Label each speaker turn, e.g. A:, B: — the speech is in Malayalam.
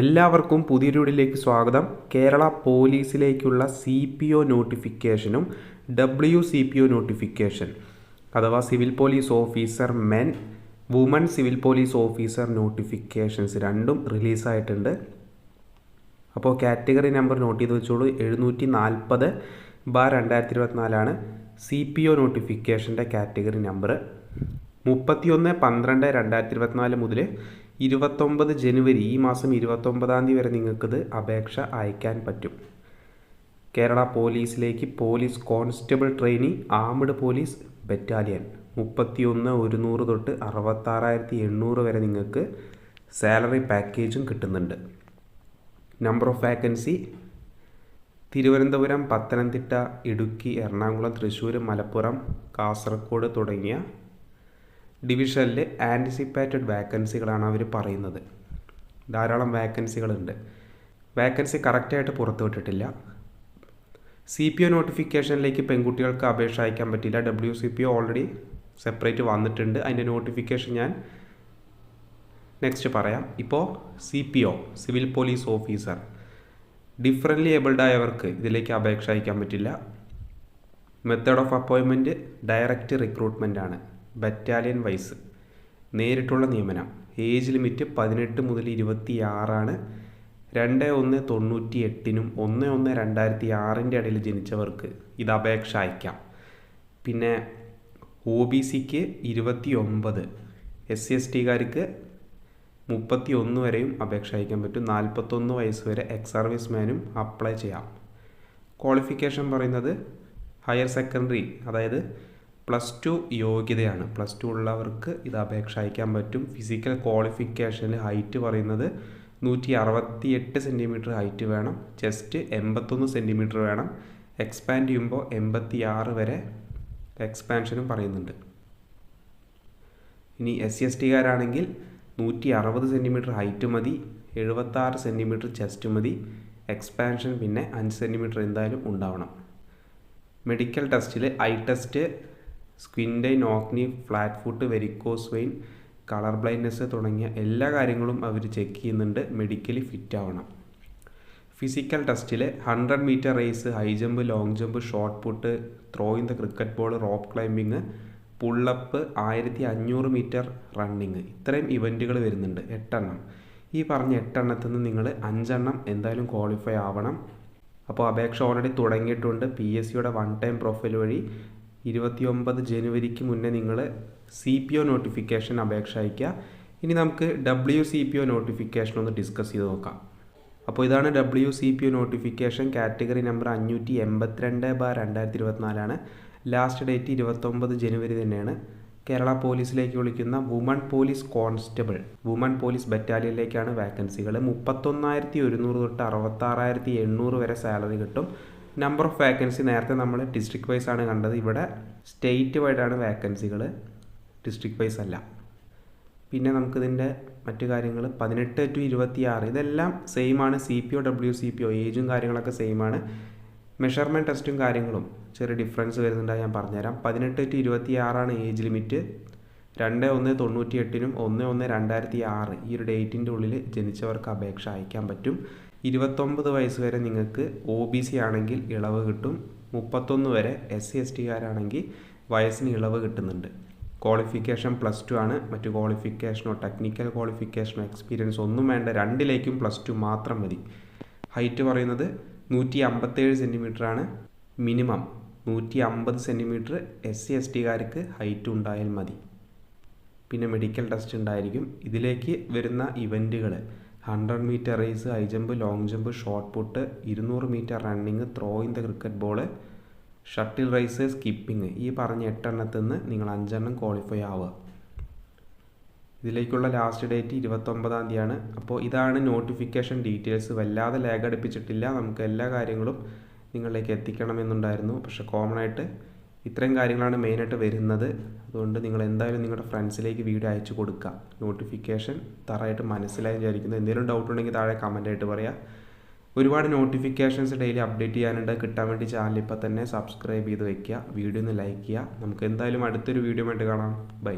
A: എല്ലാവർക്കും പുതിയൊരു വീഡിയോയിലേക്ക് സ്വാഗതം. കേരള പോലീസിലേക്കുള്ള C P O നോട്ടിഫിക്കേഷനും W C P O notification അഥവാ civil police officer men woman civil police officer notifications രണ്ടും റിലീസായിട്ടുണ്ട്. അപ്പോൾ കാറ്റഗറി നമ്പർ നോട്ട് ചെയ്ത് വെച്ചോളൂ. എഴുന്നൂറ്റി നാൽപ്പത് ബാർ രണ്ടായിരത്തി ഇരുപത്തിനാലാണ് സി പി ഒ നോട്ടിഫിക്കേഷന്റെ കാറ്റഗറി നമ്പർ മുപ്പത്തിയൊന്ന് പന്ത്രണ്ട് രണ്ടായിരത്തി ഇരുപത്തിനാല് മുതൽ ഇരുപത്തൊമ്പത് ജനുവരി ഈ മാസം ഇരുപത്തൊമ്പതാം തീയതി വരെ നിങ്ങൾക്കിത് അപേക്ഷ അയക്കാൻ പറ്റും. Kerala പോലീസിലേക്ക് police constable trainee armed police battalion. മുപ്പത്തിയൊന്ന് ഒരുന്നൂറ് തൊട്ട് അറുപത്താറായിരത്തി എണ്ണൂറ് വരെ നിങ്ങൾക്ക് സാലറി പാക്കേജും കിട്ടുന്നുണ്ട്. Number of vacancy Thiruvananthapuram Pathanamthitta Idukki Ernakulam Thrissur Malappuram Kasaragod തുടങ്ങിയ ഡിവിഷനിൽ ആന്റിസിപ്പേറ്റഡ് വാക്കൻസികളാണ് അവർ പറയുന്നത്. ധാരാളം വാക്കൻസികളുണ്ട്. വാക്കൻസി കറക്റ്റായിട്ട് പുറത്തുവിട്ടിട്ടില്ല സി പി ഒ നോട്ടിഫിക്കേഷനിലേക്ക് പെൺകുട്ടികൾക്ക് അപേക്ഷ അയക്കാൻ പറ്റില്ല W C P O already separate വന്നിട്ടുണ്ട്. അതിന്റെ നോട്ടിഫിക്കേഷൻ ഞാൻ നെക്സ്റ്റ് പറയാം. ഇപ്പോൾ C P O civil police officer differently abled ആയവർക്ക് ഇതിലേക്ക് അപേക്ഷ അയക്കാൻ പറ്റില്ല. മെത്തേഡ് ഓഫ് അപ്പോയിൻമെന്റ് ഡയറക്റ്റ് റിക്രൂട്ട്മെന്റ് ആണ്. ബറ്റാലിയൻ വൈസ് നേരിട്ടുള്ള നിയമനം. ഏജ് ലിമിറ്റ് പതിനെട്ട് മുതൽ ഇരുപത്തി ആറാണ് രണ്ട് ഒന്ന് തൊണ്ണൂറ്റി എട്ടിനും ഒന്ന് ഒന്ന് രണ്ടായിരത്തി ആറിന്റെ ഇടയിൽ ജനിച്ചവർക്ക് ഇത് അപേക്ഷ അയക്കാം. പിന്നെ ഒ ബി സിക്ക് ഇരുപത്തി ഒമ്പത് എസ് സി എസ് ടിക്കാർക്ക് മുപ്പത്തി ഒന്ന് വരെയും അപേക്ഷ അയക്കാൻ പറ്റും. നാൽപ്പത്തൊന്ന് വയസ്സ് വരെ എക്സ് സർവീസ് മാനും അപ്ലൈ ചെയ്യാം. ക്വാളിഫിക്കേഷൻ പറയുന്നത് ഹയർ സെക്കൻഡറി അതായത് പ്ലസ് ടു യോഗ്യതയാണ്. പ്ലസ് ടു ഉള്ളവർക്ക് ഇത് അപേക്ഷ അയക്കാൻ പറ്റും. ഫിസിക്കൽ ക്വാളിഫിക്കേഷനിൽ ഹൈറ്റ് പറയുന്നത് നൂറ്റി അറുപത്തി എട്ട് സെന്റിമീറ്റർ ഹൈറ്റ് വേണം. ചെസ്റ്റ് എൺപത്തൊന്ന് സെന്റിമീറ്റർ വേണം. എക്സ്പാൻഡ് ചെയ്യുമ്പോൾ എൺപത്തി ആറ് വരെ എക്സ്പാൻഷനും പറയുന്നുണ്ട്. ഇനി എസ് സി എസ് ടിക്കാരാണെങ്കിൽ നൂറ്റി അറുപത് സെന്റിമീറ്റർ ഹൈറ്റ് മതി എഴുപത്താറ് സെന്റിമീറ്റർ ചെസ്റ്റ് മതി എക്സ്പാൻഷൻ പിന്നെ അഞ്ച് സെന്റിമീറ്റർ എന്തായാലും ഉണ്ടാവണം. മെഡിക്കൽ ടെസ്റ്റിൽ eye test squint eye knock knee flat foot varicose vein colour blindness തുടങ്ങിയ എല്ലാ കാര്യങ്ങളും അവർ ചെക്ക് ചെയ്യുന്നുണ്ട്. മെഡിക്കലി ഫിറ്റ് ആവണം. ഫിസിക്കൽ ടെസ്റ്റിൽ hundred metre race high jump long jump shot put throw in the cricket ball rope climbing pull up ആയിരത്തി അഞ്ഞൂറ് മീറ്റർ റണ്ണിങ് ഇത്രയും ഇവന്റുകൾ വരുന്നുണ്ട്. എട്ടെണ്ണം. ഈ പറഞ്ഞ എട്ടെണ്ണത്തിൽ നിന്ന് നിങ്ങൾ അഞ്ചെണ്ണം എന്തായാലും ക്വാളിഫൈ ആവണം. അപ്പോൾ അപേക്ഷ ഓൾറെഡി തുടങ്ങിയിട്ടുണ്ട്. പി എസ് സിയുടെ വൺ ടൈം പ്രൊഫൈൽ വഴി ഇരുപത്തിയൊമ്പത് ജനുവരിക്ക് മുന്നേ നിങ്ങൾ സി പി ഒ നോട്ടിഫിക്കേഷൻ അപേക്ഷ അയയ്ക്കുക. ഇനി നമുക്ക് W C P O notification ഒന്ന് ഡിസ്കസ് ചെയ്ത് നോക്കാം. അപ്പോൾ ഇതാണ് W C P O notification category number അഞ്ഞൂറ്റി എൺപത്തിരണ്ട് ബാർ രണ്ടായിരത്തി ഇരുപത്തിനാലാണ് ലാസ്റ്റ് ഡേറ്റ് ഇരുപത്തൊമ്പത് ജനുവരി തന്നെയാണ്. കേരള പോലീസിലേക്ക് വിളിക്കുന്ന woman police constable woman police ബറ്റാലിയനിലേക്കാണ് വാക്കൻസികൾ മുപ്പത്തൊന്നായിരത്തി ഒരുന്നൂറ് തൊട്ട് അറുപത്താറായിരത്തി എണ്ണൂറ് വരെ സാലറി കിട്ടും. നമ്പർ ഓഫ് വാക്കൻസി നേരത്തെ നമ്മൾ ഡിസ്ട്രിക്ട് വൈസ് ആണ് കണ്ടത്. ഇവിടെ സ്റ്റേറ്റ് വൈഡാണ് വാക്കൻസികൾ ഡിസ്ട്രിക്ട് വൈസ് അല്ല. പിന്നെ നമുക്കിതിന്റെ മറ്റു കാര്യങ്ങൾ പതിനെട്ട് ടു ഇരുപത്തി ആറ് ഇതെല്ലാം സെയിം ആണ്. C P O W C P O ഏജും കാര്യങ്ങളൊക്കെ സെയിം ആണ്. മെഷർമെന്റ് ടെസ്റ്റും കാര്യങ്ങളും ചെറിയ ഡിഫറൻസ് വരുന്നുണ്ടായി ഞാൻ പറഞ്ഞുതരാം. പതിനെട്ട് ടു ഇരുപത്തി ആറാണ് ഏജ് ലിമിറ്റ് രണ്ട് ഒന്ന് തൊണ്ണൂറ്റി എട്ടിനും ഒന്ന് ഒന്ന് രണ്ടായിരത്തി ആറ് ഈ ഒരു ഡേറ്റിന്റെ ഉള്ളിൽ ജനിച്ചവർക്ക് അപേക്ഷ അയക്കാൻ പറ്റും. ഇരുപത്തൊമ്പത് വയസ്സ് വരെ നിങ്ങൾക്ക് ഒ ബി സി ആണെങ്കിൽ ഇളവ് കിട്ടും. മുപ്പത്തൊന്ന് വരെ എസ് സി എസ് ടിക്കാരാണെങ്കിൽ വയസ്സിന് ഇളവ് കിട്ടുന്നുണ്ട്. ക്വാളിഫിക്കേഷൻ പ്ലസ് ടു ആണ്. മറ്റ് ക്വാളിഫിക്കേഷനോ ടെക്നിക്കൽ ക്വാളിഫിക്കേഷനോ എക്സ്പീരിയൻസ് ഒന്നും വേണ്ട. രണ്ടിലേക്കും പ്ലസ് ടു മാത്രം മതി. ഹൈറ്റ് പറയുന്നത് നൂറ്റി അമ്പത്തേഴ് സെന്റിമീറ്റർ ആണ്. മിനിമം നൂറ്റി അമ്പത് സെന്റിമീറ്റർ എസ് സി എസ് ടിക്കാർക്ക് ഹൈറ്റ് ഉണ്ടായാൽ മതി. പിന്നെ മെഡിക്കൽ ടെസ്റ്റ് ഉണ്ടായിരിക്കും. ഇതിലേക്ക് വരുന്ന ഇവന്റുകൾ hundred metre race high jump long jump shot put ഇരുന്നൂറ് metre running throw in the cricket ball shuttle race skipping ഈ പറഞ്ഞ എട്ടെണ്ണത്തിൽ നിന്ന് നിങ്ങൾ അഞ്ചെണ്ണം ക്വാളിഫൈ ആവുക. ഇതിലേക്കുള്ള ലാസ്റ്റ് ഡേറ്റ് ഇരുപത്തൊമ്പതാം തീയതിയാണ്. അപ്പോൾ ഇതാണ് നോട്ടിഫിക്കേഷൻ ഡീറ്റെയിൽസ് വല്ലാതെ ലാഗ് അടുപ്പിച്ചിട്ടില്ല. നമുക്ക് എല്ലാ കാര്യങ്ങളും നിങ്ങളിലേക്ക് എത്തിക്കണമെന്നുണ്ടായിരുന്നു. പക്ഷേ കോമൺ ആയിട്ട് ഇത്രയും കാര്യങ്ങളാണ് മെയിനായിട്ട് വരുന്നത്. അതുകൊണ്ട് നിങ്ങൾ എന്തായാലും നിങ്ങളുടെ ഫ്രണ്ട്സിലേക്ക് വീഡിയോ അയച്ചു കൊടുക്കുക. നോട്ടിഫിക്കേഷൻ തറായിട്ട് മനസ്സിലായി വിചാരിക്കുന്നത് എന്തെങ്കിലും ഡൗട്ട് ഉണ്ടെങ്കിൽ താഴെ കമന്റായിട്ട് പറയാം. ഒരുപാട് നോട്ടിഫിക്കേഷൻസ് ഡെയിലി അപ്ഡേറ്റ് ചെയ്യാനുണ്ട്. കിട്ടാൻ വേണ്ടി ചാനൽ ഇപ്പോൾ തന്നെ സബ്സ്ക്രൈബ് ചെയ്ത് വയ്ക്കുക വീഡിയോ ഒന്ന് ലൈക്ക് ചെയ്യുക. നമുക്ക് എന്തായാലും അടുത്തൊരു വീഡിയോ ആയിട്ട് കാണാം. ബൈ